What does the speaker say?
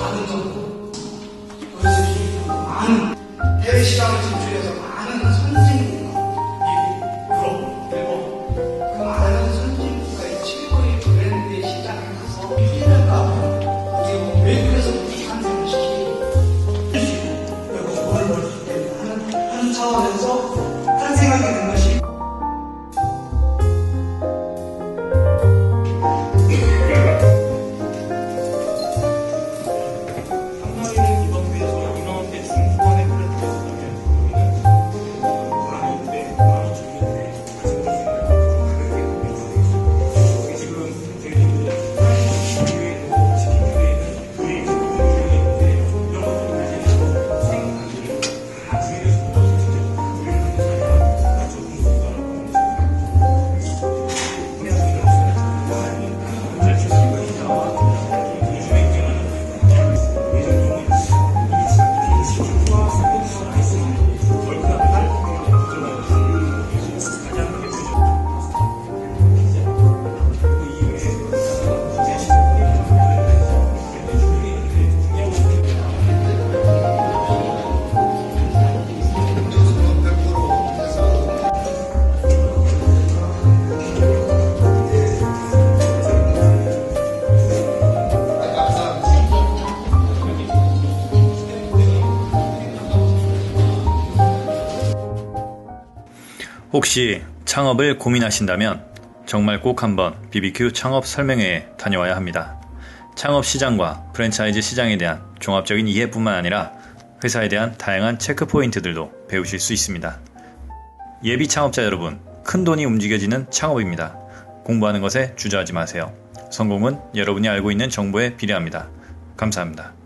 작은 정도 그것이 많은 해외 시장을 진출해서 많은 선진국과 미국, 유럽, 일본 그 많은 선진국가의 최고의 브랜드의 시장에 가서 필요가 그리고 외국에서 상생을 시키고 그리고 돈을 벌수 있게 하는, 하는 차원에서 탄생하게 된 것이 혹시 창업을 고민하신다면 정말 꼭 한번 BBQ 창업 설명회에 다녀와야 합니다. 창업 시장과 프랜차이즈 시장에 대한 종합적인 이해뿐만 아니라 회사에 대한 다양한 체크 포인트들도 배우실 수 있습니다. 예비 창업자 여러분, 큰 돈이 움직여지는 창업입니다. 공부하는 것에 주저하지 마세요. 성공은 여러분이 알고 있는 정보에 비례합니다. 감사합니다.